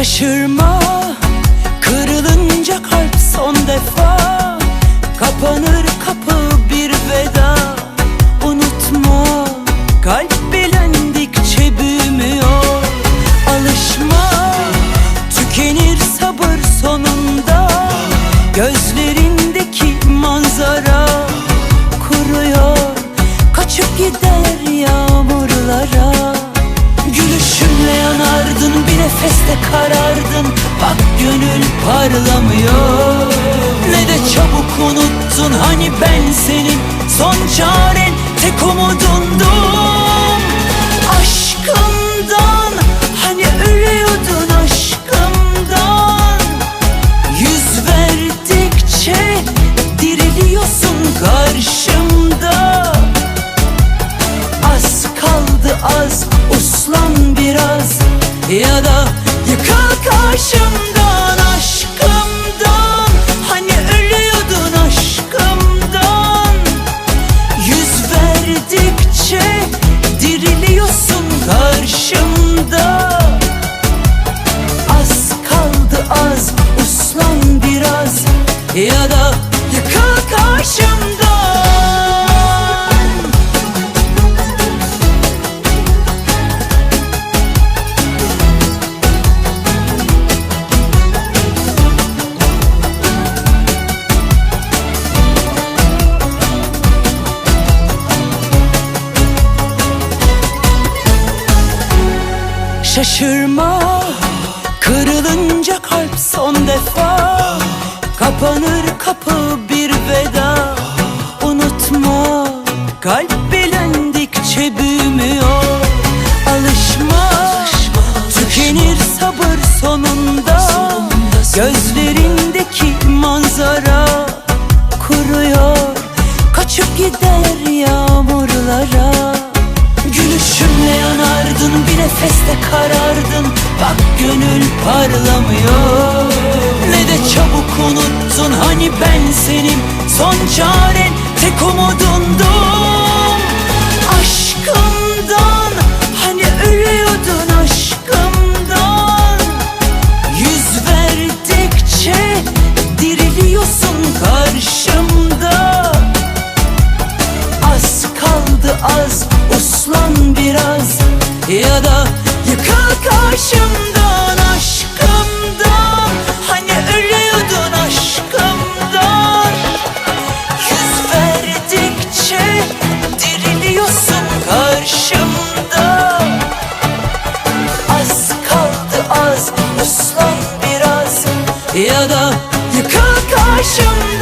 Şaşırma Kırılınca kalp son defa. Kapanır kapı bir veda Unutma. Kalp bilendikçe büyümüyor. Alışma Tükenir sabır sonunda. Gözlerindeki manzara Kuruyor. Kaçıp gider nefeste karardın. Bak gönül parlamıyor. Ne de çabuk unuttun. Hani ben senin Son çaren. Tek umudundum karşımdan aşkımdan. Hani ölüyordun aşkımdan. Yüz verdikçe diriliyorsun karşımda. Az kaldı az uslan biraz. Ya da Şaşırma Kırılınca kalp son defa. Kapanır kapı bir veda Unutma. Kalp bilendikçe büyümüyor. Alışma Tükenir sabır sonunda. Gözlerindeki manzara Kuruyor. Kaçıp gider yağmurlara. Gülüşümle yanardın bir nefeste karardın. Bak gönül parlamıyor. Ne de çabuk unuttun hani ben senin Son çaren. Tek umudundum Aşkımdan. Hani ölüyordun aşkımdan. Yüz verdikçe diriliyorsun karşımda. Az kaldı az Ya da yıkıl karşımdan aşkımdan Hani ölüyordun aşkımdan. Yüz verdikçe diriliyorsun karşımda. Az kaldı az uslan biraz. Ya da yıkıl karşımdan